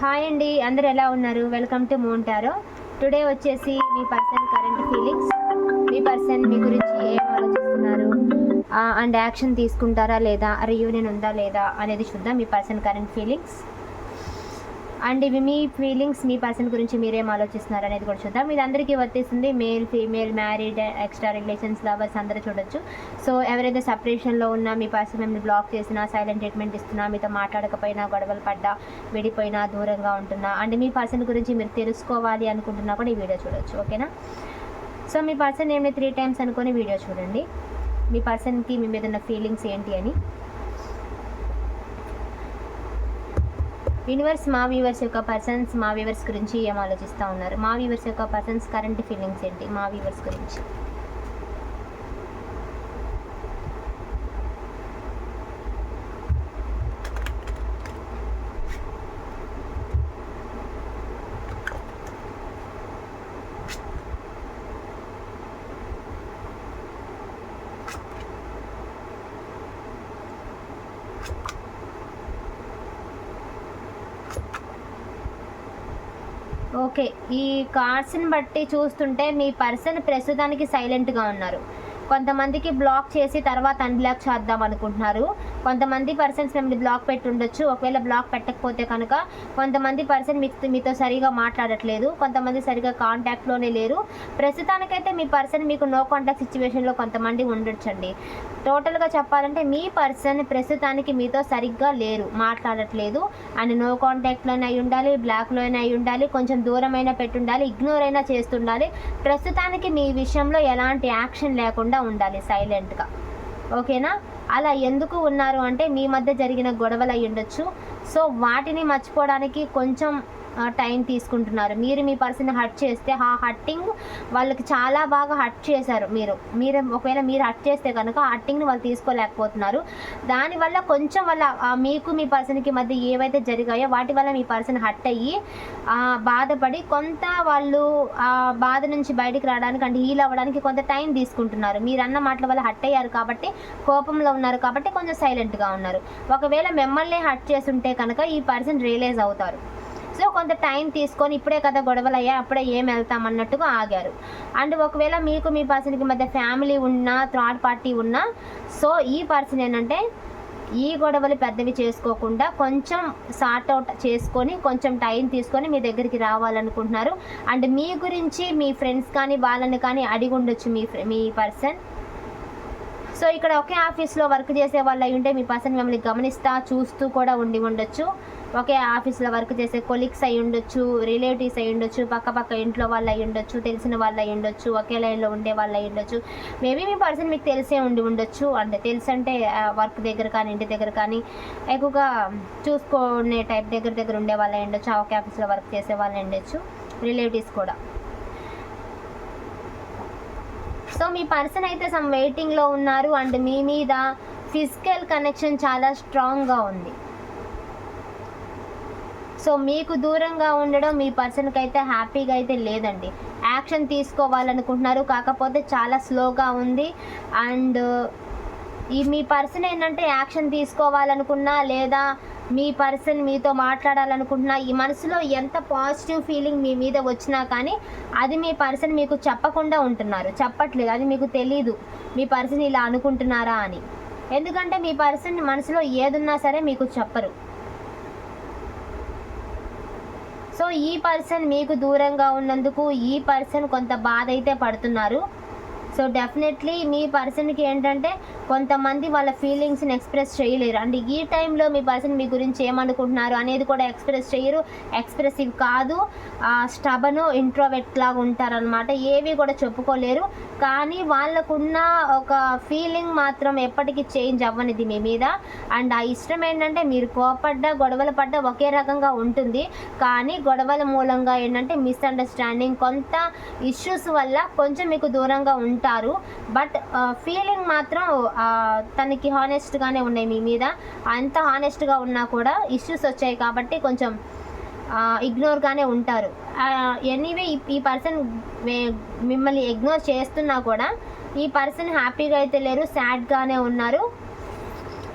Hi అండి అందరు ఎలా ఉన్నారు? వెల్కమ్ టు మోంటారో టుడే వచ్చేసి మీ పర్సన్ కరెంట్ ఫీలింగ్స్ మీ పర్సన్ మీ గురించి ఏం ఆలోచిస్తున్నారు? అండ్ యాక్షన్ తీసుకుంటారా లేదా? రియూనియన్ ఉందా లేదా? అనేది చూద్దాం. మీ పర్సన్ కరెంట్ ఫీలింగ్స్ అండ్ ఇవి మీ ఫీలింగ్స్ మీ పర్సన్ గురించి మీరేం ఆలోచిస్తున్నారు అనేది కూడా చూద్దాం. ఇది అందరికీ వర్తిస్తుంది. Male female married extra relations lovers అందరూ చూడొచ్చు. సో ఎవరైతే సపరేషన్లో ఉన్నా మీ పర్సన్ మిమ్మల్ని బ్లాక్ చేసినా సైలెంట్ ట్రీట్మెంట్ ఇస్తున్నా మీతో మాట్లాడకపోయినా గొడవలు పడ్డా విడిపోయినా దూరంగా ఉంటున్నా అండ్ మీ పర్సన్ గురించి మీరు తెలుసుకోవాలి అనుకుంటున్నా కూడా ఈ వీడియో చూడొచ్చు. ఓకేనా సో మీ పర్సన్ ఏమైనా త్రీ టైమ్స్ అనుకొని వీడియో చూడండి. మీ పర్సన్కి మీ మీద ఉన్న ఫీలింగ్స్ ఏంటి అని. యూనివర్స్ మా వ్యూవర్స్ యొక్క పర్సన్స్ మా వ్యూవర్స్ గురించి ఏం ఆలోచిస్తూ ఉన్నారు? మా వ్యూవర్స్ యొక్క పర్సన్స్ కరెంట్ ఫీలింగ్స్ ఏంటి? మా వ్యూవర్స్ గురించి. ఓకే. ఈ కార్డ్స్ని బట్టి చూస్తుంటే మీ పర్సన్ ప్రస్తుతానికి సైలెంట్గా ఉన్నారు. కొంతమందికి బ్లాక్ చేసి తర్వాత అన్బ్లాక్ చేద్దాం అనుకుంటున్నారు. కొంతమంది పర్సన్స్ మిమ్మల్ని బ్లాక్ పెట్టి ఉండొచ్చు ఒకవేళ బ్లాక్ పెట్టకపోతే కనుక కొంతమంది పర్సన్ మీకు మీతో సరిగా మాట్లాడట్లేదు. కొంతమంది సరిగా కాంటాక్ట్లోనే లేరు. ప్రస్తుతానికైతే మీ పర్సన్ మీకు నో కాంటాక్ట్ సిచ్యువేషన్లో కొంతమంది ఉండొచ్చండి. టోటల్గా చెప్పాలంటే మీ పర్సన్ ప్రస్తుతానికి మీతో సరిగ్గా లేరు మాట్లాడట్లేదు అండ్ నో కాంటాక్ట్లోనే అయి ఉండాలి బ్లాక్లోనే అయి ఉండాలి కొంచెం దూరమైనా పెట్టుండాలి ఇగ్నోర్ అయినా చేస్తుండాలి. ప్రస్తుతానికి మీ విషయంలో ఎలాంటి యాక్షన్ లేకుండా ఉండాలి సైలెంట్గా. ఓకేనా? అలా ఎందుకు ఉన్నారు అంటే మీ మధ్య జరిగిన గొడవలు అయి ఉండొచ్చు సో వాటిని మర్చిపోవడానికి కొంచెం టైం తీసుకుంటున్నారు. మీరు మీ పర్సన్ హట్ చేస్తే ఆ హట్టింగ్ వాళ్ళకి చాలా బాగా హట్ చేశారు మీరు. మీరు ఒకవేళ మీరు హట్ చేస్తే కనుక ఆ హట్టింగ్ని వాళ్ళు తీసుకోలేకపోతున్నారు. దానివల్ల కొంచెం వల్ల మీకు మీ పర్సన్కి మధ్య ఏవైతే జరిగాయో వాటి వల్ల మీ పర్సన్ హట్ అయ్యి బాధపడి కొంత వాళ్ళు ఆ బాధ నుంచి బయటికి రావడానికి అంటే హీల్ అవ్వడానికి కొంత టైం తీసుకుంటున్నారు. మీరు అన్న మాటల వల్ల హట్ అయ్యారు కాబట్టి కోపంలో ఉన్నారు కాబట్టి కొంచెం సైలెంట్గా ఉన్నారు. ఒకవేళ మిమ్మల్ని హట్ చేస్తుంటే కనుక ఈ పర్సన్ రియలైజ్ అవుతారు. సో కొంత టైం తీసుకొని ఇప్పుడే కదా గొడవలు అయ్యా అప్పుడే ఏం వెళ్తాం అన్నట్టుగా ఆగారు. అండ్ ఒకవేళ మీకు మీ పర్సన్కి మధ్య ఫ్యామిలీ ఉన్నా థర్డ్ పార్టీ ఉన్నా సో ఈ పర్సన్ ఏంటంటే ఈ గొడవలు పెద్దవి చేసుకోకుండా కొంచెం సార్ట్ అవుట్ చేసుకొని కొంచెం టైం తీసుకొని మీ దగ్గరికి రావాలనుకుంటున్నారు. అండ్ మీ గురించి మీ ఫ్రెండ్స్ కానీ వాళ్ళని కానీ అడిగి ఉండొచ్చు మీ మీ పర్సన్. సో ఇక్కడ ఒకే ఆఫీస్లో వర్క్ చేసే వాళ్ళు అయి ఉంటే మీ పర్సన్ మిమ్మల్ని గమనిస్తా చూస్తూ కూడా ఉండి ఉండొచ్చు. ఒకే ఆఫీస్లో వర్క్ చేసే కొలీగ్స్ అయి ఉండొచ్చు రిలేటివ్స్ అయి ఉండొచ్చు పక్క పక్క ఇంట్లో వాళ్ళు అయి ఉండొచ్చు తెలిసిన వాళ్ళు అయి ఉండొచ్చు ఒకే లైన్లో ఉండే వాళ్ళు అయి ఉండొచ్చు. మేబీ మీ పర్సన్ మీకు తెలిసే ఉండి ఉండొచ్చు. అంటే తెలుసు అంటే వర్క్ దగ్గర కానీ ఇంటి దగ్గర కానీ ఎక్కువగా చూసుకునే టైప్ దగ్గర దగ్గర ఉండే వాళ్ళు అయి ఉండొచ్చు ఆ ఒకే ఆఫీస్లో వర్క్ చేసే వాళ్ళు ఉండొచ్చు రిలేటివ్స్ కూడా. సో మీ పర్సన్ అయితే సమ్ వెయిటింగ్లో ఉన్నారు అండ్ మీ మీద ఫిజికల్ కనెక్షన్ చాలా స్ట్రాంగ్గా ఉంది. సో మీకు దూరంగా ఉండడం మీ పర్సన్కి అయితే హ్యాపీగా అయితే లేదండి. యాక్షన్ తీసుకోవాలనుకుంటున్నారు. కాకపోతే చాలా స్లోగా ఉంది. అండ్ ఈ మీ పర్సన్ ఏంటంటే యాక్షన్ తీసుకోవాలనుకున్నా లేదా మీ పర్సన్ మీతో మాట్లాడాలనుకుంటున్నా ఈ మనసులో ఎంత పాజిటివ్ ఫీలింగ్ మీ మీద వచ్చినా కానీ అది మీ పర్సన్ మీకు చెప్పకుండా ఉంటున్నారు. చెప్పట్లేదు. అది మీకు తెలీదు. మీ పర్సన్ ఇలా అనుకుంటున్నారా అని. ఎందుకంటే మీ పర్సన్ మనసులో ఏదున్నా సరే మీకు చెప్పరు. సో ఈ పర్సన్ మీకు దూరంగా ఉన్నందుకు ఈ పర్సన్ కొంత బాధ అయితే పడుతున్నారు. సో డెఫినెట్లీ మీ పర్సన్కి ఏంటంటే కొంతమంది వాళ్ళ ఫీలింగ్స్ని ఎక్స్ప్రెస్ చేయలేరు. అండ్ ఈ టైంలో మీ పర్సన్ మీ గురించి ఏమనుకుంటున్నారు అనేది కూడా ఎక్స్ప్రెస్ చేయరు. ఎక్స్ప్రెసివ్ కాదు. స్టబను ఇంట్రోవెట్ లాగా ఉంటారనమాట ఏవి కూడా చెప్పుకోలేరు. కానీ వాళ్ళకున్న ఒక ఫీలింగ్ మాత్రం ఎప్పటికీ చేంజ్ అవ్వనిది మీ మీద. అండ్ ఆ ఇష్టం ఏంటంటే మీరు కోపడ్డా గొడవలు పడ్డా ఒకే రకంగా ఉంటుంది. కానీ గొడవల మూలంగా ఏంటంటే మిస్అండర్స్టాండింగ్ కొంత ఇష్యూస్ వల్ల కొంచెం మీకు దూరంగా ఉంటారు. బట్ ఫీలింగ్ మాత్రం తనకి హానెస్ట్గానే ఉన్నాయి మీ మీద. అంత హానెస్ట్గా ఉన్నా కూడా ఇష్యూస్ వచ్చాయి కాబట్టి కొంచెం ఇగ్నోర్గానే ఉంటారు. ఎనీవే ఈ పర్సన్ మిమ్మల్ని ఇగ్నోర్ చేస్తున్నా కూడా ఈ పర్సన్ హ్యాపీగా అయితే లేరు సాడ్గానే ఉన్నారు.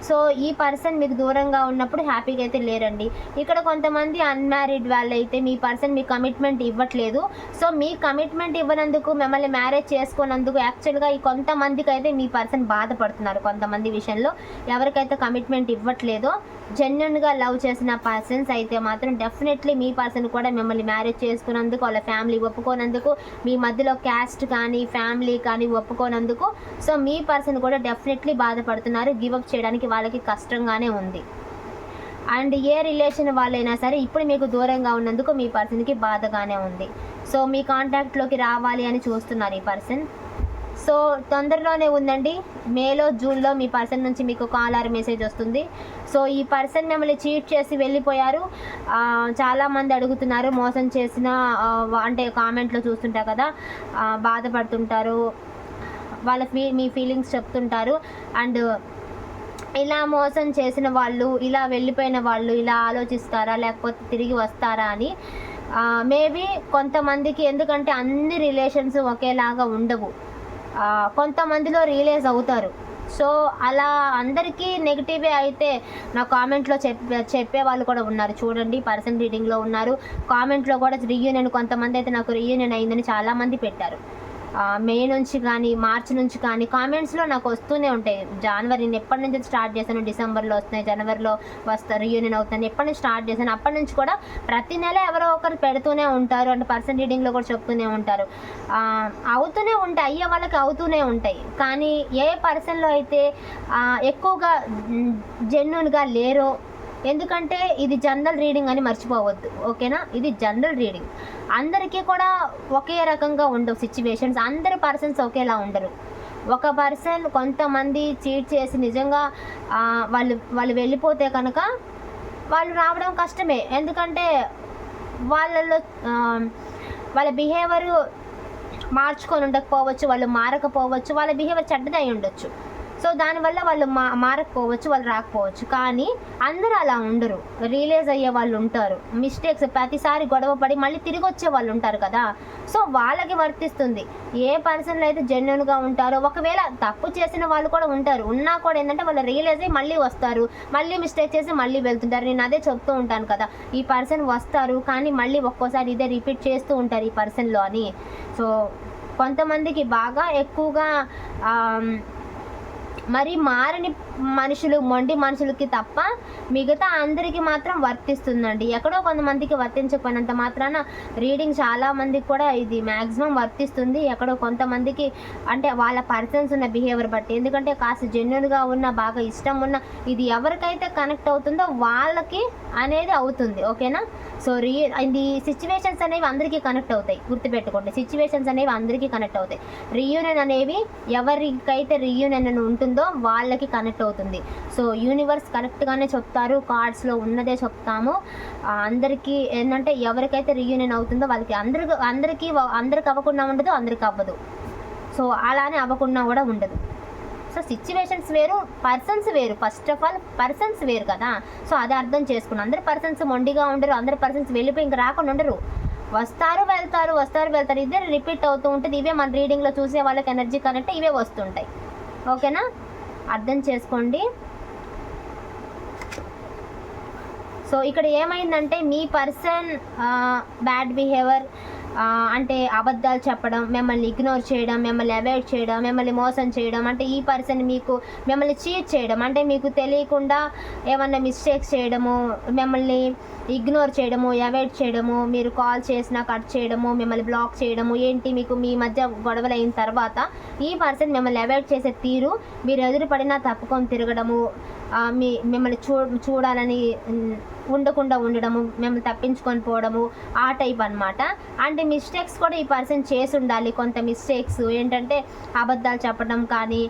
సో ఈ పర్సన్ మీకు దూరంగా ఉన్నప్పుడు హ్యాపీగా అయితే లేరండి. ఇక్కడ కొంతమంది అన్మ్యారీడ్ వాళ్ళు అయితే మీ పర్సన్ మీ కమిట్మెంట్ ఇవ్వట్లేదు. సో మీ కమిట్మెంట్ ఇవ్వనందుకు మిమ్మల్ని మ్యారేజ్ చేసుకున్నందుకు యాక్చువల్గా ఈ కొంతమందికి అయితే మీ పర్సన్ బాధపడుతున్నారు కొంతమంది విషయంలో. ఎవరికైతే కమిట్మెంట్ ఇవ్వట్లేదో జెన్యున్గా లవ్ చేసిన పర్సన్స్ అయితే మాత్రం డెఫినెట్లీ మీ పర్సన్ కూడా మిమ్మల్ని మ్యారేజ్ చేసుకున్నందుకు వాళ్ళ ఫ్యామిలీ ఒప్పుకోనందుకు మీ మధ్యలో క్యాస్ట్ కానీ ఫ్యామిలీ కానీ ఒప్పుకోనందుకు. సో మీ పర్సన్ కూడా డెఫినెట్లీ బాధపడుతున్నారు గివప్ చేయడానికి వాళ్ళకి కష్టంగానే ఉంది. అండ్ ఏ రిలేషన్ వాళ్ళైనా సరే ఇప్పుడు మీకు దూరంగా ఉన్నందుకు మీ పర్సన్కి బాధగానే ఉంది. సో మీ కాంటాక్ట్లోకి రావాలి అని చూస్తున్నారు ఈ పర్సన్ సో తొందరలోనే ఉందండి. మేలో జూన్లో మీ పర్సన్ నుంచి మీకు కాల్ ఆర్ మెసేజ్ వస్తుంది. సో ఈ పర్సన్ మిమ్మల్ని చీట్ చేసి వెళ్ళిపోయారు. చాలామంది అడుగుతున్నారు మోసం చేసిన అంటే కామెంట్లో చూస్తుంటా కదా బాధపడుతుంటారు. వాళ్ళ ఫీ మీ ఫీలింగ్స్ చెప్తుంటారు. అండ్ ఇలా మోసం చేసిన వాళ్ళు ఇలా వెళ్ళిపోయిన వాళ్ళు ఇలా ఆలోచిస్తారా లేకపోతే తిరిగి వస్తారా అని మేబీ కొంతమందికి ఎందుకంటే అన్ని రిలేషన్స్ ఒకేలాగా ఉండవు. కొంతమందిలో రియలైజ్ అవుతారు. సో అలా అందరికీ నెగిటివే అయితే నా కామెంట్లో చెప్పే చెప్పే వాళ్ళు కూడా ఉన్నారు. చూడండి పర్సన్ రీడింగ్లో ఉన్నారు. కామెంట్లో కూడా రీయూనియన్ కొంతమంది అయితే నాకు రీయూనియన్ అయిందని చాలామంది పెట్టారు. మే నుంచి కానీ మార్చ్ నుంచి కానీ కామెంట్స్లో నాకు వస్తూనే ఉంటాయి. జనవరి నేను ఎప్పటి నుంచి స్టార్ట్ చేశాను డిసెంబర్లో వస్తున్నాయి జనవరిలో వస్తారు యూనియన్ అవుతాను ఎప్పటి నుంచి స్టార్ట్ చేశాను అప్పటి నుంచి కూడా ప్రతి నెల ఎవరో ఒకరు పెడుతూనే ఉంటారు. అంటే పర్సన్ రీడింగ్లో కూడా చెప్తూనే ఉంటారు. అవుతూనే ఉంటాయి అయ్యే వాళ్ళకి అవుతూనే ఉంటాయి. కానీ ఏ పర్సన్లో అయితే ఎక్కువగా జెన్యున్గా లేరో ఎందుకంటే ఇది జనరల్ రీడింగ్ అని మర్చిపోవద్దు ఓకేనా? ఇది జనరల్ రీడింగ్. అందరికీ కూడా ఒకే రకంగా ఉండవు సిచ్యువేషన్స్. అందరి పర్సన్స్ ఒకేలా ఉండరు. ఒక పర్సన్ కొంతమంది చీట్ చేసి నిజంగా వాళ్ళు వాళ్ళు వెళ్ళిపోతే కనుక వాళ్ళు రావడం కష్టమే. ఎందుకంటే వాళ్ళలో వాళ్ళ బిహేవియర్ మార్చుకొని ఉండకపోవచ్చు వాళ్ళు మారకపోవచ్చు వాళ్ళ బిహేవియర్ చెడ్డదై ఉండొచ్చు. సో దానివల్ల వాళ్ళు మా మారకపోవచ్చు వాళ్ళు రాకపోవచ్చు. కానీ అందరూ అలా ఉండరు. రియలైజ్ అయ్యే వాళ్ళు ఉంటారు. మిస్టేక్స్ ప్రతిసారి గొడవ పడి మళ్ళీ తిరిగి వచ్చే వాళ్ళు ఉంటారు కదా. సో వాళ్ళకి వర్తిస్తుంది. ఏ పర్సన్లు అయితే జెన్యున్గా ఉంటారో ఒకవేళ తప్పు చేసిన వాళ్ళు కూడా ఉంటారు. ఉన్నా కూడా ఏంటంటే వాళ్ళు రియలైజ్ అయ్యి మళ్ళీ వస్తారు. మళ్ళీ మిస్టేక్ చేసి మళ్ళీ వెళ్తుంటారు. నేను అదే చెప్తూ ఉంటాను కదా. ఈ పర్సన్ వస్తారు కానీ మళ్ళీ ఒక్కోసారి ఇదే రిపీట్ చేస్తూ ఉంటారు ఈ పర్సన్లో అని. సో కొంతమందికి బాగా ఎక్కువగా మరి మారని మనుషులు మొండి మనుషులకి తప్ప మిగతా అందరికీ మాత్రం వర్తిస్తుందండి. ఎక్కడో కొంతమందికి వర్తించకపోయినంత మాత్రాన రీడింగ్ చాలా మందికి కూడా ఇది మ్యాక్సిమం వర్తిస్తుంది. ఎక్కడో కొంతమందికి అంటే వాళ్ళ పర్సన్స్ ఉన్న బిహేవియర్ బట్టి. ఎందుకంటే కాస్త జెన్యున్గా ఉన్న బాగా ఇష్టం ఉన్న ఇది ఎవరికైతే కనెక్ట్ అవుతుందో వాళ్ళకి అనేది అవుతుంది. ఓకేనా? సో రీ ఇది సిచ్యువేషన్స్ అనేవి అందరికీ కనెక్ట్ అవుతాయి. గుర్తుపెట్టుకోండి సిచ్యువేషన్స్ అనేవి అందరికీ కనెక్ట్ అవుతాయి. రీయూనియన్ అనేవి ఎవరికైతే రీయూనియన్ అని ఉంటుందో వాళ్ళకి కనెక్ట్ అవుతుంది. సో యూనివర్స్ కరెక్ట్గానే చెప్తారు కార్డ్స్లో ఉన్నదే చెప్తాము. అందరికీ ఏంటంటే ఎవరికైతే రీయూనియన్ అవుతుందో వాళ్ళకి అందరికి అందరికీ అందరికి అవ్వకుండా ఉండదు అందరికి అవ్వదు. సో అలానే అవ్వకుండా కూడా ఉండదు. సో సిచ్యువేషన్స్ వేరు పర్సన్స్ వేరు. ఫస్ట్ ఆఫ్ ఆల్ పర్సన్స్ వేరు కదా. సో అది అర్థం చేసుకున్నాం. అందరు పర్సన్స్ మొండిగా ఉండరు అందరు పర్సన్స్ వెళ్ళిపోయి ఇంకా రాకుండా ఉండరు. వస్తారు వెళ్తారు వస్తారు వెళ్తారు. ఇదే రిపీట్ అవుతూ ఉంటుంది. ఇవే మన రీడింగ్లో చూసే వాళ్ళకి ఎనర్జీ కనెక్ట్ ఇవే వస్తుంటాయి. ఓకేనా? అర్థం చేసుకోండి. సో ఇక్కడ ఏమైందంటే మీ పర్సన్ బ్యాడ్ బిహేవియర్ అంటే అబద్ధాలు చెప్పడం మిమ్మల్ని ఇగ్నోర్ చేయడం మిమ్మల్ని అవాయిడ్ చేయడం మిమ్మల్ని మోసం చేయడం అంటే ఈ పర్సన్ మీకు మిమ్మల్ని చీట్ చేయడం అంటే మీకు తెలియకుండా ఏమన్నా మిస్టేక్స్ చేయడము మిమ్మల్ని ఇగ్నోర్ చేయడము అవాయిడ్ చేయడము మీరు కాల్ చేసినా కట్ చేయడము మిమ్మల్ని బ్లాక్ చేయడము ఏంటి మీకు మీ మధ్య గొడవలు అయిన తర్వాత ఈ పర్సన్ మిమ్మల్ని అవాయిడ్ చేసే తీరు మీరు ఎదురుపడినా తప్పుకొని తిరగడము మీ మిమ్మల్ని చూ చూడాలని ఉండకుండా ఉండడము మిమ్మల్ని తప్పించుకొని పోవడము ఆ టైప్ అన్నమాట. అండ్ మిస్టేక్స్ కూడా ఈ పర్సన్ చేసి ఉండాలి. కొంత మిస్టేక్స్ ఏంటంటే అబద్ధాలు చెప్పడం కానీ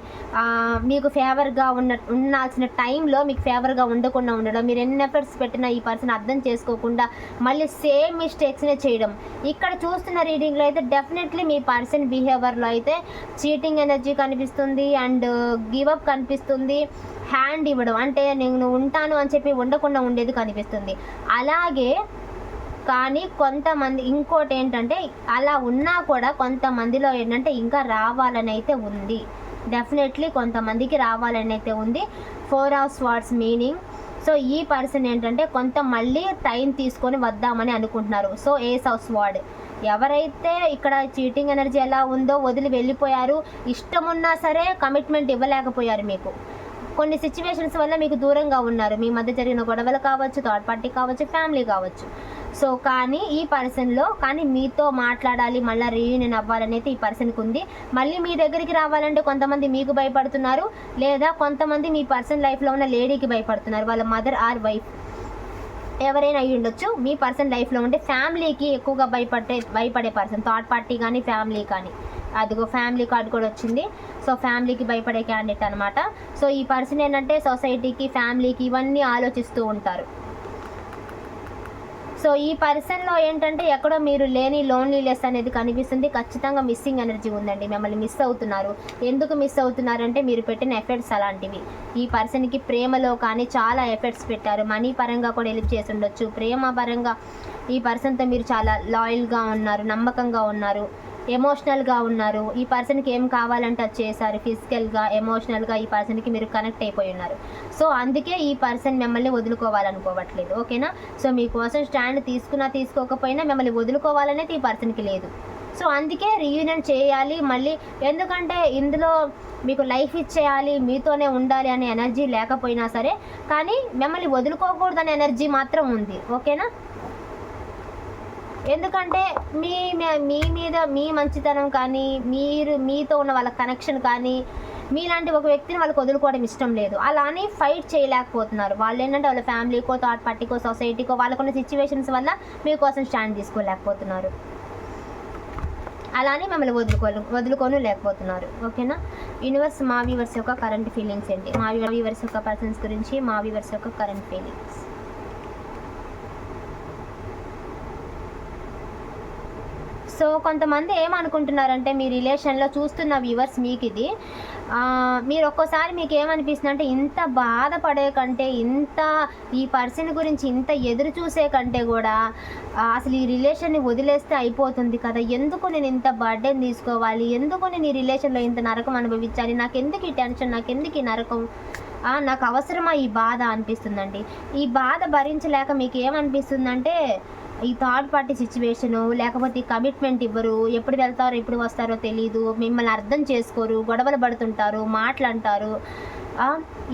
మీకు ఫేవర్గా ఉన్న ఉండాల్సిన టైంలో మీకు ఫేవర్గా ఉండకుండా ఉండడం మీరు ఎన్ని ఎఫర్ట్స్ పెట్టినా ఈ పర్సన్ అర్థం చేసుకోకుండా మళ్ళీ సేమ్ మిస్టేక్స్నే చేయడం. ఇక్కడ చూస్తున్న రీడింగ్లో అయితే డెఫినెట్లీ మీ పర్సన్ బిహేవియర్లో అయితే చీటింగ్ ఎనర్జీ కనిపిస్తుంది అండ్ గివప్ uh, కనిపిస్తుంది. హ్యాండ్ ఇవ్వడం. అంటే నేను ఉంటాను అని చెప్పి ఉండకుండా ఉండేది కనిపిస్తుంది. అలాగే కానీ కొంతమంది ఇంకోటి ఏంటంటే అలా ఉన్నా కూడా కొంతమందిలో ఏంటంటే ఇంకా రావాలని అయితే ఉంది. డెఫినెట్లీ కొంతమందికి రావాలని అయితే ఉంది. Four of words meaning so ఈ పర్సన్ ఏంటంటే కొంత మళ్ళీ టైం తీసుకొని వద్దామని అనుకుంటున్నారు. సో ఏస్ ఆఫ్ స్వార్డ్ ఎవరైతే ఇక్కడ చీటింగ్ ఎనర్జీ ఎలా ఉందో వదిలి వెళ్ళిపోయారు ఇష్టం ఉన్నా సరే కమిట్మెంట్ ఇవ్వలేకపోయారు మీకు. కొన్ని సిచ్యువేషన్స్ వల్ల మీకు దూరంగా ఉన్నారు. మీ మధ్య జరిగిన గొడవలు కావచ్చు థర్డ్ పార్టీ కావచ్చు ఫ్యామిలీ కావచ్చు. సో కానీ ఈ పర్సన్లో కానీ మీతో మాట్లాడాలి మళ్ళీ రీయూనియన్ అవ్వాలనేది ఈ పర్సన్కి ఉంది. మళ్ళీ మీ దగ్గరికి రావాలంటే కొంతమంది మీకు భయపడుతున్నారు లేదా కొంతమంది మీ పర్సన్ లైఫ్లో ఉన్న లేడీకి భయపడుతున్నారు. వాళ్ళ మదర్ ఆర్ వైఫ్ ఎవరైనా అయ్యి ఉండొచ్చు. మీ పర్సన్ లైఫ్లో ఉంటే ఫ్యామిలీకి ఎక్కువగా భయపడే భయపడే పర్సన్ థర్డ్ పార్టీ కానీ ఫ్యామిలీ కానీ. అదిగో ఫ్యామిలీ కార్డ్ కూడా వచ్చింది. సో ఫ్యామిలీకి భయపడే క్యాండిడేట్ అనమాట సో ఈ పర్సన్ ఏంటంటే సొసైటీకి ఫ్యామిలీకి ఇవన్నీ ఆలోచిస్తూ ఉంటారు. సో ఈ పర్సన్లో ఏంటంటే ఎక్కడో మీరు లేని లోన్లీనెస్ అనేది కనిపిస్తుంది. ఖచ్చితంగా మిస్సింగ్ ఎనర్జీ ఉందండి. మిమ్మల్ని మిస్ అవుతున్నారు. ఎందుకు మిస్ అవుతున్నారంటే మీరు పెట్టిన ఎఫర్ట్స్ అలాంటివి. ఈ పర్సన్కి ప్రేమలో కానీ చాలా ఎఫర్ట్స్ పెట్టారు. మనీ పరంగా కూడా హెల్ప్ చేసి ఉండొచ్చు. ప్రేమ పరంగా ఈ పర్సన్తో మీరు చాలా లాయల్గా ఉన్నారు. నమ్మకంగా ఉన్నారు. ఎమోషనల్గా ఉన్నారు. ఈ పర్సన్కి ఏం కావాలంటే అది చేశారు. ఫిజికల్గా ఎమోషనల్గా ఈ పర్సన్కి మీరు కనెక్ట్ అయిపోయి ఉన్నారు. సో అందుకే ఈ పర్సన్ మిమ్మల్ని వదులుకోవాలనుకోవట్లేదు. ఓకేనా సో మీకోసం స్టాండ్ తీసుకున్నా తీసుకోకపోయినా మిమ్మల్ని వదులుకోవాలనేది ఈ పర్సన్కి లేదు. సో అందుకే రీయూనియన్ చేయాలి. మళ్ళీ ఎందుకంటే ఇందులో మీకు లైఫ్ ఇచ్చేయాలి మీతోనే ఉండాలి అనే ఎనర్జీ లేకపోయినా సరే కానీ మిమ్మల్ని వదులుకోకూడదనే ఎనర్జీ మాత్రం ఉంది. ఓకేనా ఎందుకంటే మీ మీ మీద మీ మంచితనం కానీ మీరు మీతో ఉన్న వాళ్ళ కనెక్షన్ కానీ మీలాంటి ఒక వ్యక్తిని వాళ్ళకి వదులుకోవడం ఇష్టం లేదు. అలా అని ఫైట్ చేయలేకపోతున్నారు. వాళ్ళు ఏంటంటే వాళ్ళ ఫ్యామిలీకో థర్డ్ పార్టీకో సొసైటీకో వాళ్ళకున్న సిచ్యువేషన్స్ వల్ల మీకోసం స్టాండ్ తీసుకోలేకపోతున్నారు. అలానే మిమ్మల్ని వదులుకో వదులుకొని లేకపోతున్నారు. ఓకేనా? యూనివర్స్ మా వ్యూవర్స్ యొక్క కరెంట్ ఫీలింగ్స్ ఏంటి? మా వ్యూవర్స్ యొక్క పర్సన్స్ గురించి మా వ్యూవర్స్ యొక్క కరెంట్ ఫీలింగ్స్ సో కొంతమంది ఏమనుకుంటున్నారంటే మీ రిలేషన్లో చూస్తున్న వ్యూవర్స్ మీకు ఇది మీరు ఒక్కోసారి మీకు ఏమనిపిస్తుంది అంటే ఇంత బాధపడే కంటే ఇంత ఈ పర్సన్ గురించి ఇంత ఎదురు చూసే కంటే కూడా అసలు ఈ రిలేషన్ని వదిలేస్తే అయిపోతుంది కదా. ఎందుకు నేను ఇంత బర్డెన్ తీసుకోవాలి? ఎందుకు నేను ఈ రిలేషన్లో ఇంత నరకం అనుభవించాలి? నాకు ఎందుకు ఈ టెన్షన్? నాకు ఎందుకు ఈ నరకం? నాకు అవసరమా ఈ బాధ అనిపిస్తుందండి. ఈ బాధ భరించలేక మీకు ఏమనిపిస్తుందంటే ఈ థర్డ్ పార్టీ సిచ్యువేషను లేకపోతే కమిట్మెంట్ ఇవ్వరు. ఎప్పుడు వెళ్తారో ఎప్పుడు వస్తారో తెలియదు మిమ్మల్ని అర్థం చేసుకోరు. గొడవలు పడుతుంటారు. మాటలు అంటారు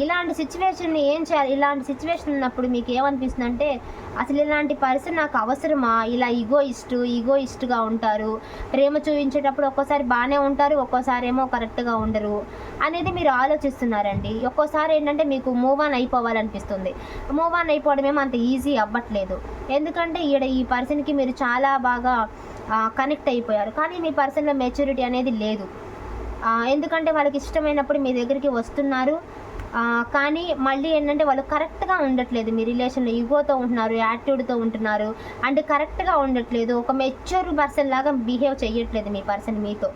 ఇలాంటి సిచ్యువేషన్ ఏం చేయాలి? ఇలాంటి సిచ్యువేషన్ ఉన్నప్పుడు మీకు ఏమనిపిస్తుంది అంటే అసలు ఇలాంటి పర్సన్ నాకు అవసరమా? ఇలా ఇగో ఇస్ట్ ఇగో ఇస్ట్గా ఉంటారు. ప్రేమ చూపించేటప్పుడు ఒక్కోసారి బాగానే ఉంటారు ఒక్కోసారి ఏమో కరెక్ట్గా ఉండరు అనేది మీరు ఆలోచిస్తున్నారండి. ఒక్కోసారి ఏంటంటే మీకు మూవ్ ఆన్ అయిపోవాలనిపిస్తుంది. మూవ్ ఆన్ అయిపోవడం ఏమో అంత ఈజీ అవ్వట్లేదు. ఎందుకంటే ఈడ ఈ పర్సన్కి మీరు చాలా బాగా కనెక్ట్ అయిపోయారు. కానీ మీ పర్సన్లో మెచ్యూరిటీ అనేది లేదు. ఎందుకంటే వాళ్ళకి ఇష్టమైనప్పుడు మీ దగ్గరికి వస్తున్నారు. కానీ మళ్ళీ ఏంటంటే వాళ్ళు కరెక్ట్గా ఉండట్లేదు. మీ రిలేషన్లో ఈగోతో ఉంటున్నారు యాటిట్యూడ్తో ఉంటున్నారు. అండ్ కరెక్ట్గా ఉండట్లేదు. ఒక మెచ్యూర్ పర్సన్ లాగా బిహేవ్ చేయట్లేదు మీ పర్సన్ మీతో.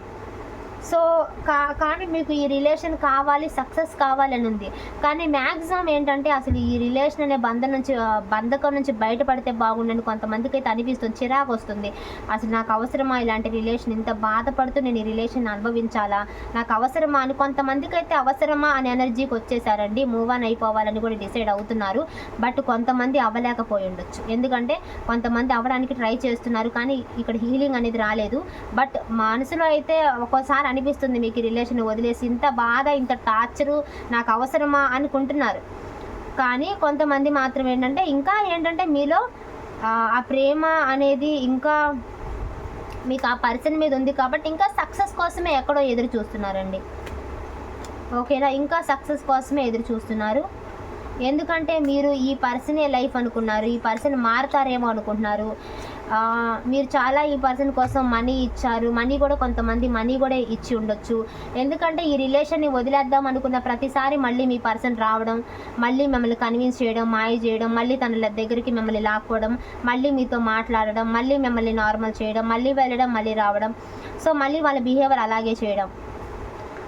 సో కా కానీ మీకు ఈ రిలేషన్ కావాలి సక్సెస్ కావాలని ఉంది. కానీ మ్యాక్సిమం ఏంటంటే అసలు ఈ రిలేషన్ అనే బంధం నుంచి బంధకం నుంచి బయటపడితే బాగుండని కొంతమందికి అయితే అనిపిస్తుంది చిరాకు వస్తుంది. అసలు నాకు అవసరమా ఇలాంటి రిలేషన్? ఇంత బాధపడుతూ నేను ఈ రిలేషన్ అనుభవించాలా? నాకు అవసరమా అని కొంతమందికి అయితే అవసరమా అనే ఎనర్జీకి వచ్చేసారండి. మూవ్ ఆన్ అయిపోవాలని కూడా డిసైడ్ అవుతున్నారు. బట్ కొంతమంది అవ్వలేకపోయి ఉండొచ్చు. ఎందుకంటే కొంతమంది అవ్వడానికి ట్రై చేస్తున్నారు కానీ ఇక్కడ హీలింగ్ అనేది రాలేదు. బట్ మనసులో అయితే ఒక్కోసారి అనిపిస్తుంది మీకు ఈ రిలేషన్ వదిలేసి. ఇంత బాధ ఇంత టార్చరు నాకు అవసరమా అనుకుంటున్నారు. కానీ కొంతమంది మాత్రం ఏంటంటే ఇంకా ఏంటంటే మీలో ఆ, ప్రేమ అనేది ఇంకా మీకు ఆ పర్సన్ మీద ఉంది కాబట్టి ఇంకా సక్సెస్ కోసమే ఎక్కడో ఎదురు చూస్తున్నారండి. ఓకేనా? ఇంకా సక్సెస్ కోసమే ఎదురు చూస్తున్నారు. ఎందుకంటే మీరు ఈ పర్సనే లైఫ్ అనుకున్నారు ఈ పర్సన్ మారుతారేమో అనుకుంటున్నారు. మీరు చాలా ఈ పర్సన్ కోసం మనీ ఇచ్చారు. మనీ కూడా కొంతమంది మనీ కూడా ఇచ్చి ఉండొచ్చు. ఎందుకంటే ఈ రిలేషన్ని వదిలేద్దాం అనుకున్న ప్రతిసారి మళ్ళీ మీ పర్సన్ రావడం మళ్ళీ మిమ్మల్ని కన్విన్స్ చేయడం మాయ చేయడం మళ్ళీ తన దగ్గరికి మిమ్మల్ని లాక్కోవడం మళ్ళీ మీతో మాట్లాడడం మళ్ళీ మిమ్మల్ని నార్మల్ చేయడం మళ్ళీ వెళ్ళడం మళ్ళీ రావడం. సో మళ్ళీ వాళ్ళ బిహేవియర్ అలాగే చేయడం.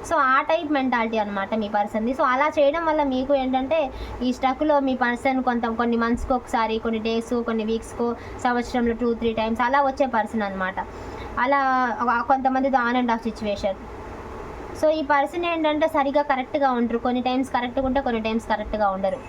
సో ఆ టైప్ మెంటాలిటీ అనమాట మీ పర్సన్ది. సో అలా చేయడం వల్ల మీకు ఏంటంటే ఈ స్టక్లో మీ పర్సన్ కొంత కొన్ని మంత్స్కి ఒకసారి కొన్ని డేస్ కొన్ని వీక్స్కో సంవత్సరంలో టూ త్రీ టైమ్స్ అలా వచ్చే పర్సన్ అనమాట అలా కొంతమంది on and off situation. So ఈ పర్సన్ ఏంటంటే సరిగా కరెక్ట్గా ఉండరు. కొన్ని టైమ్స్ కరెక్ట్గా ఉంటే కొన్ని టైమ్స్ కరెక్ట్గా ఉండరు.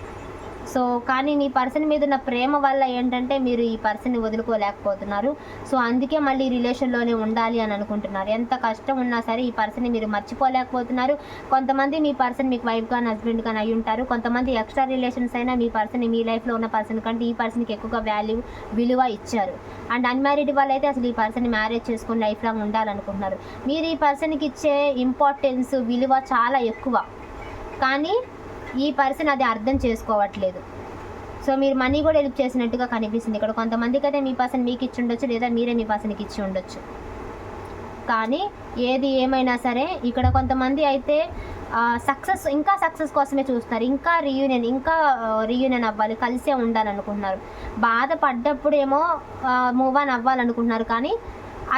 సో కానీ మీ పర్సన్ మీద ఉన్న ప్రేమ వల్ల ఏంటంటే మీరు ఈ పర్సన్ని వదులుకోలేకపోతున్నారు. సో అందుకే మళ్ళీ రిలేషన్లోనే ఉండాలి అని అనుకుంటున్నారు. ఎంత కష్టం ఉన్నా సరే ఈ పర్సన్ని మీరు మర్చిపోలేకపోతున్నారు. కొంతమంది మీ పర్సన్ మీకు వైఫ్ కానీ హస్బెండ్ కానీ అయి ఉంటారు. కొంతమంది ఎక్స్ట్రా రిలేషన్స్ అయినా మీ పర్సన్ మీ లైఫ్లో ఉన్న పర్సన్ కంటే ఈ పర్సన్కి ఎక్కువగా వాల్యూ విలువ ఇచ్చారు. అండ్ అన్మ్యారీడ్ వాళ్ళు అయితే అసలు ఈ పర్సన్ మ్యారేజ్ చేసుకుని లైఫ్ లాంగ్ ఉండాలనుకుంటున్నారు. మీరు ఈ పర్సన్కి ఇచ్చే ఇంపార్టెన్స్ విలువ చాలా ఎక్కువ. కానీ ఈ పర్సన్ అది అర్థం చేసుకోవట్లేదు. సో మీరు మనీ కూడా హెల్ప్ చేసినట్టుగా కనిపిస్తుంది. ఇక్కడ కొంతమందికి అయితే మీ పర్సన్ మీకు ఇచ్చి ఉండొచ్చు లేదా మీరే మీ పర్సన్కి ఇచ్చి ఉండొచ్చు. కానీ ఏది ఏమైనా సరే ఇక్కడ కొంతమంది అయితే సక్సెస్ ఇంకా సక్సెస్ కోసమే చూస్తున్నారు. ఇంకా రీయూనియన్ ఇంకా రీయూనియన్ అవ్వాలి కలిసే ఉండాలనుకుంటున్నారు. బాధపడ్డప్పుడు ఏమో మూవ్ ఆన్ అవ్వాలనుకుంటున్నారు. కానీ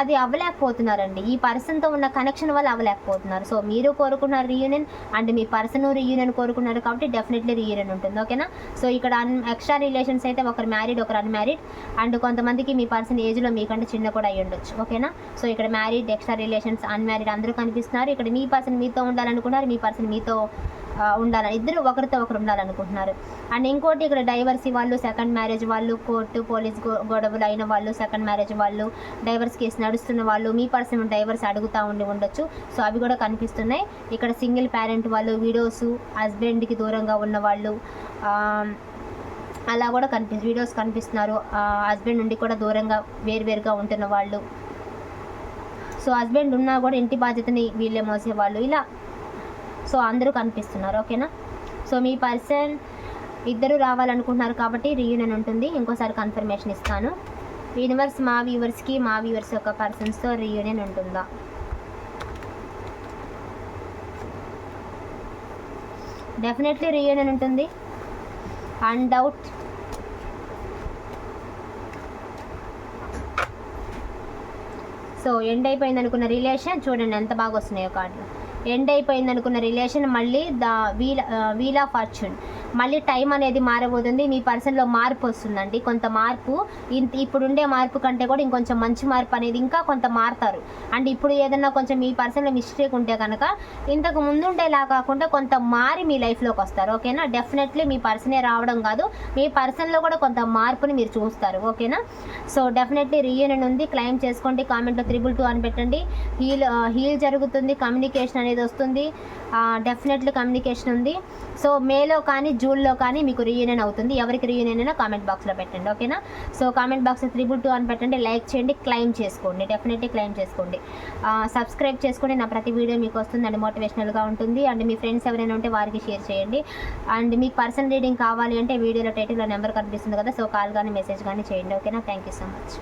అది అవ్వలేకపోతున్నారండి. ఈ పర్సన్తో ఉన్న కనెక్షన్ వల్ల అవ్వలేకపోతున్నారు. సో మీరు కోరుకున్నారు రీయూనియన్ అండ్ మీ పర్సన్ రీయూనియన్ కోరుకున్నారు కాబట్టి డెఫినెట్లీ రీయూనియన్ ఉంటుంది. ఓకేనా సో ఇక్కడ అన్ ఎక్స్ట్రా రిలేషన్స్ అయితే ఒకరు మ్యారీడ్ ఒకరు అన్మ్యారీడ్ అండ్ కొంతమందికి మీ పర్సన్ ఏజ్లో మీకంటే చిన్న కూడా అయ్యి ఉండొచ్చు. ఓకేనా సో ఇక్కడ మ్యారీడ్ ఎక్స్ట్రా రిలేషన్స్ అన్మ్యారీడ్ అందరూ కనిపిస్తున్నారు. ఇక్కడ మీ పర్సన్ మీతో ఉండాలనుకున్నారు మీ పర్సన్ మీతో ఉండాలని ఇద్దరు ఒకరితో ఒకరు ఉండాలనుకుంటున్నారు. అండ్ ఇంకోటి ఇక్కడ డైవర్సీ వాళ్ళు సెకండ్ మ్యారేజ్ వాళ్ళు కోర్టు పోలీస్ గొడవలు అయిన వాళ్ళు సెకండ్ మ్యారేజ్ వాళ్ళు డైవర్స్ కేసు నడుస్తున్న వాళ్ళు మీ పర్సన్ డైవర్స్ అడుగుతూ ఉండి ఉండొచ్చు. సో అవి కూడా కనిపిస్తున్నాయి. ఇక్కడ సింగిల్ పేరెంట్ వాళ్ళు వీడియోస్ హస్బెండ్కి దూరంగా ఉన్న వాళ్ళు అలా కూడా కనిపి వీడియోస్ కనిపిస్తున్నారు. హస్బెండ్ నుండి కూడా దూరంగా వేరువేరుగా ఉంటున్న వాళ్ళు. సో హస్బెండ్ ఉన్నా కూడా ఇంటి బాధ్యతని వీళ్ళే మోసేవాళ్ళు. ఇలా సో అందరూ కనిపిస్తున్నారు ఓకేనా? సో మీ పర్సన్ ఇద్దరు రావాలనుకుంటున్నారు కాబట్టి రీయూనియన్ ఉంటుంది. ఇంకోసారి కన్ఫర్మేషన్ ఇస్తాను. యూనివర్స్ మా వ్యూవర్స్కి మా వ్యూవర్స్ యొక్క పర్సన్స్తో రీయూనియన్ ఉంటుందా? డెఫినెట్లీ రీయూనియన్ ఉంటుంది. అన్డౌట్ సో ఎండ్ అయిపోయింది అనుకున్న రిలేషన్ చూడండి ఎంత బాగా వస్తున్నాయో కార్డులు. ఎండ్ అయిపోయింది అనుకున్న రిలేషన్ మళ్ళీ the wheel wheel of fortune. మళ్ళీ టైం అనేది మారబోతుంది మీ పర్సన్లో మార్పు వస్తుందండి. కొంత మార్పు ఇప్పుడుండే మార్పు కంటే కూడా ఇంకొంచెం మంచి మార్పు అనేది ఇంకా కొంత మారుతారు. అండ్ ఇప్పుడు ఏదన్నా కొంచెం మీ పర్సన్లో మిస్టేక్ ఉంటే కనుక ఇంతకు ముందు ఉండేలా కాకుండా కొంత మారి మీ లైఫ్లోకి వస్తారు. ఓకేనా? డెఫినెట్లీ మీ పర్సనే రావడం కాదు మీ పర్సన్లో కూడా కొంత మార్పుని మీరు చూస్తారు. ఓకేనా? సో డెఫినెట్లీ రీయూనియన్ ఉంది. క్లైమ్ చేసుకోండి. కామెంట్లో త్రిబుల్ టూ అని పెట్టండి. హీల్ హీల్ జరుగుతుంది. కమ్యూనికేషన్ అనేది వస్తుంది. డెఫినెట్లీ కమ్యూనికేషన్ ఉంది. సో మేలో కానీ జూన్లో కానీ మీకు రీయూనియన్ అవుతుంది. ఎవరికి రీయూనియన్ అయినా కామెంట్ బాక్స్లో పెట్టండి ఓకేనా సో కామెంట్ బాక్స్లో త్రిబుల్ టూ అని పెట్టండి. లైక్ చేయండి క్లైమ్ చేసుకోండి. డెఫినెట్లీ క్లైమ్ చేసుకోండి. సబ్స్క్రైబ్ చేసుకోండి. నా ప్రతి వీడియో మీకు వస్తుంది అండ్ మోటివేషనల్గా ఉంటుంది. అండ్ మీ ఫ్రెండ్స్ ఎవరైనా ఉంటే వారికి షేర్ చేయండి. అండ్ మీకు పర్సన్ రీడింగ్ కావాలి అంటే వీడియోలో టైటిల్లో నెంబర్ కనిపిస్తుంది కదా సో కాల్ కానీ మెసేజ్ కానీ చేయండి ఓకేనా థ్యాంక్ యూ సో మచ్